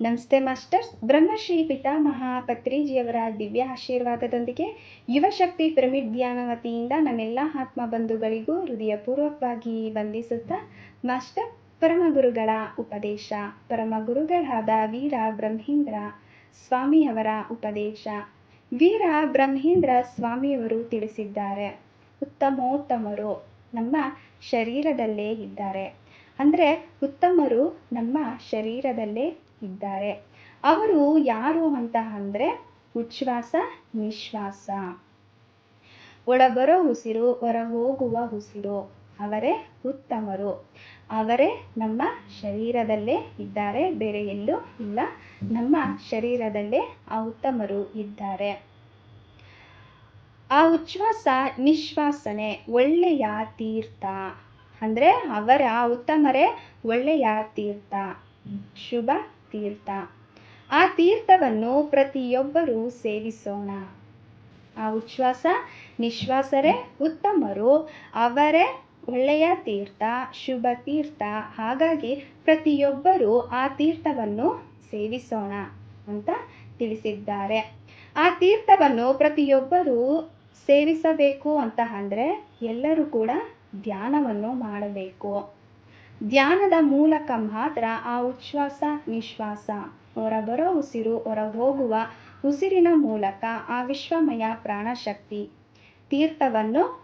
ನಮಸ್ತೆ ಮಾಸ್ಟರ್ಸ್. ಬ್ರಹ್ಮಶ್ರೀ ಪಿತಾಮಹ ಪತ್ರಿಜಿಯವರ ದಿವ್ಯ ಆಶೀರ್ವಾದದೊಂದಿಗೆ ಯುವಶಕ್ತಿ ಪಿರಮಿಡ್ ಧ್ಯಾನ ವತಿಯಿಂದ ನನ್ನೆಲ್ಲ ಆತ್ಮ ಬಂಧುಗಳಿಗೂ ಹೃದಯಪೂರ್ವಕವಾಗಿ ವಂದಿಸುತ್ತಾ ಮಾಸ್ಟರ್ ಪರಮಗುರುಗಳ ಉಪದೇಶ, ಪರಮಗುರುಗಳಾದ ವೀರ ಬ್ರಹ್ಮೇಂದ್ರ ಸ್ವಾಮಿಯವರ ಉಪದೇಶ. ವೀರ ಬ್ರಹ್ಮೇಂದ್ರ ಸ್ವಾಮಿಯವರು ತಿಳಿಸಿದ್ದಾರೆ, ಉತ್ತಮೋತ್ತಮರು ನಮ್ಮ ಶರೀರದಲ್ಲೇ ಇದ್ದಾರೆ. ಅಂದರೆ ಉತ್ತಮರು ನಮ್ಮ ಶರೀರದಲ್ಲೇ ಇದ್ದಾರೆ. ಅವರು ಯಾರು ಅಂತ ಅಂದರೆ ಉಚ್ಛ್ವಾಸ, ನಿಶ್ವಾಸ. ಒಳಬರೋ ಉಸಿರು ಹೊರ ಹೋಗುವ ಉಸಿರು. ಅವರೇ ಉತ್ತಮರು. ಅವರೇ ನಮ್ಮ ಶರೀರದಲ್ಲೇ ಇದ್ದಾರೆ. ಬೇರೆ ಎಲ್ಲೂ ಇಲ್ಲ. ನಮ್ಮ ಶರೀರದಲ್ಲೇ ಆ ಉತ್ತಮರು ಇದ್ದಾರೆ. ಆ ಉಚ್ಛ್ವಾಸ, ನಿಶ್ವಾಸನೆ ಒಳ್ಳೆಯ ತೀರ್ಥ. ಅಂದರೆ ಅವರ ಉತ್ತಮರೇ ಒಳ್ಳೆಯ ತೀರ್ಥ. ಶುಭ ತೀರ್ಥ. ಆ ತೀರ್ಥವನ್ನು ಪ್ರತಿಯೊಬ್ಬರೂ ಸೇವಿಸೋಣ. ಆ ಉಚ್ಛ್ವಾಸ ನಿಶ್ವಾಸರೇ ಉತ್ತಮರು, ಅವರೇ ಒಳ್ಳೆಯ ತೀರ್ಥ, ಶುಭ ತೀರ್ಥ. ಹಾಗಾಗಿ ಪ್ರತಿಯೊಬ್ಬರೂ ಆ ತೀರ್ಥವನ್ನು ಸೇವಿಸೋಣ ಅಂತ ತಿಳಿಸಿದ್ದಾರೆ. ಆ ತೀರ್ಥವನ್ನು ಪ್ರತಿಯೊಬ್ಬರೂ ಸೇವಿಸಬೇಕು ಅಂತ ಅಂದರೆ ಎಲ್ಲರೂ ಕೂಡ ಧ್ಯಾನವನ್ನು ಮಾಡಬೇಕು. ಧ್ಯಾನದ ಮೂಲಕ ಮಾತ್ರ ಆ ಉಚ್ಛ್ವಾಸ, ನಿಶ್ವಾಸ, ಹೊರಬರೋ ಉಸಿರು ಹೊರ ಹೋಗುವ ಉಸಿರಿನ ಮೂಲಕ ಆ ವಿಶ್ವಮಯ ಪ್ರಾಣಶಕ್ತಿ ತೀರ್ಥವನ್ನು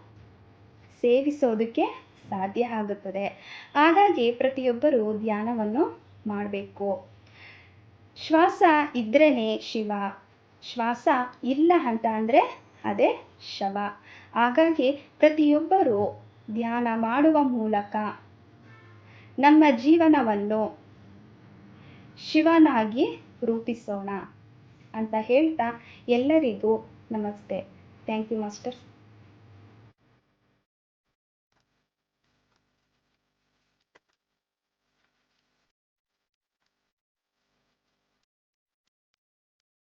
ಸೇವಿಸೋದಕ್ಕೆ ಸಾಧ್ಯ ಆಗುತ್ತದೆ. ಹಾಗಾಗಿ ಪ್ರತಿಯೊಬ್ಬರು ಧ್ಯಾನವನ್ನು ಮಾಡಬೇಕು. ಶ್ವಾಸ ಇದ್ರೇ ಶಿವ. ಶ್ವಾಸ ಇಲ್ಲ ಅಂತ ಅಂದರೆ ಅದೇ ಶವ. ಹಾಗಾಗಿ ಪ್ರತಿಯೊಬ್ಬರು ಧ್ಯಾನ ಮಾಡುವ ಮೂಲಕ ನಮ್ಮ ಜೀವನವನ್ನು ಶಿವನಾಗಿ ರೂಪಿಸೋಣ ಅಂತ ಹೇಳ್ತಾ ಎಲ್ಲರಿಗೂ ನಮಸ್ತೆ. Thank you master